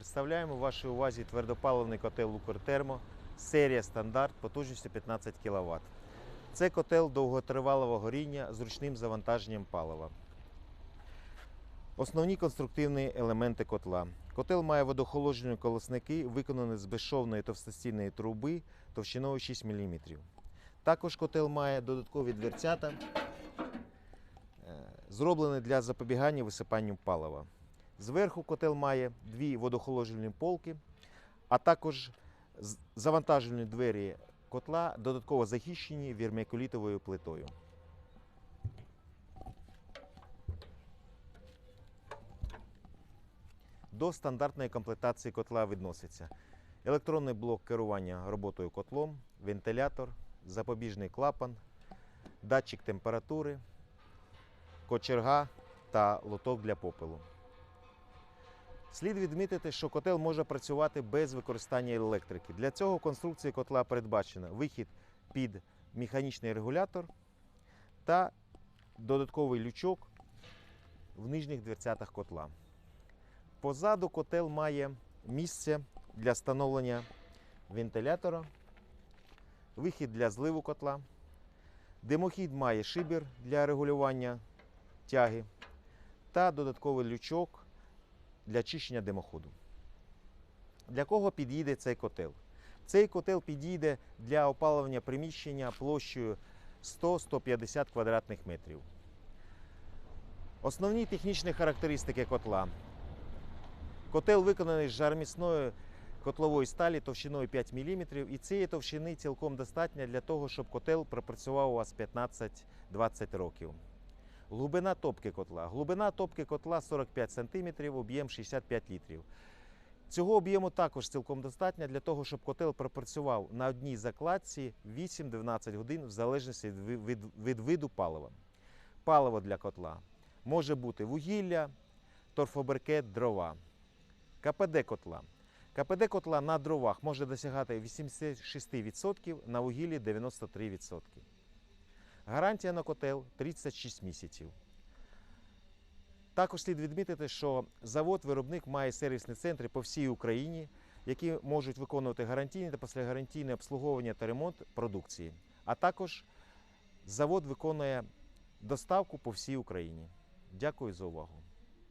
Представляємо вашій увазі твердопаливний котел Укртермо, серія стандарт потужністю 15 кВт. Це котел довготривалого горіння з ручним завантаженням палива. Основні конструктивні елементи котла. Котел має водохолоджені колосники, виконані з безшовної товстостінної труби товщиною 6 мм. Також котел має додаткові дверцята, е, зроблені для запобігання висипанню палива. Зверху котел має дві водохоложувальні полки, а також з- завантажувальні двері котла додатково захищені вірмикулітовою плитою. До стандартної комплектації котла відноситься електронний блок керування роботою котлом, вентилятор, запобіжний клапан, датчик температури, кочерга та лоток для попелу. Слід відмітити, що котел може працювати без використання електрики. Для цього конструкції котла передбачено вихід під механічний регулятор та додатковий лючок в нижніх дверцятах котла. Позаду котел має місце для встановлення вентилятора, вихід для зливу котла. Димохід має шибір для регулювання тяги та додатковий лючок для чищення димоходу. Для кого підійде цей котел? Цей котел підійде для опалення приміщення площею 100-150 квадратних метрів. Основні технічні характеристики котла. Котел виконаний з жармісної котлової сталі товщиною 5 мм, і цієї товщини цілком достатньо для того, щоб котел пропрацював у вас 15-20 років. Глибина топки котла. Глибина топки котла 45 см, об'єм 65 літрів. Цього об'єму також цілком достатньо для того, щоб котел пропрацював на одній закладці 8-12 годин в залежності від, від, від виду палива. Паливо для котла може бути вугілля, торфобрикет, дрова. КПД котла. КПД котла на дровах може досягати 86%, на вугіллі 93%. Гарантія на котел 36 місяців. Також слід відмітити, що завод-виробник має сервісні центри по всій Україні, які можуть виконувати гарантійне та післягарантійне обслуговування та ремонт продукції. А також завод виконує доставку по всій Україні. Дякую за увагу.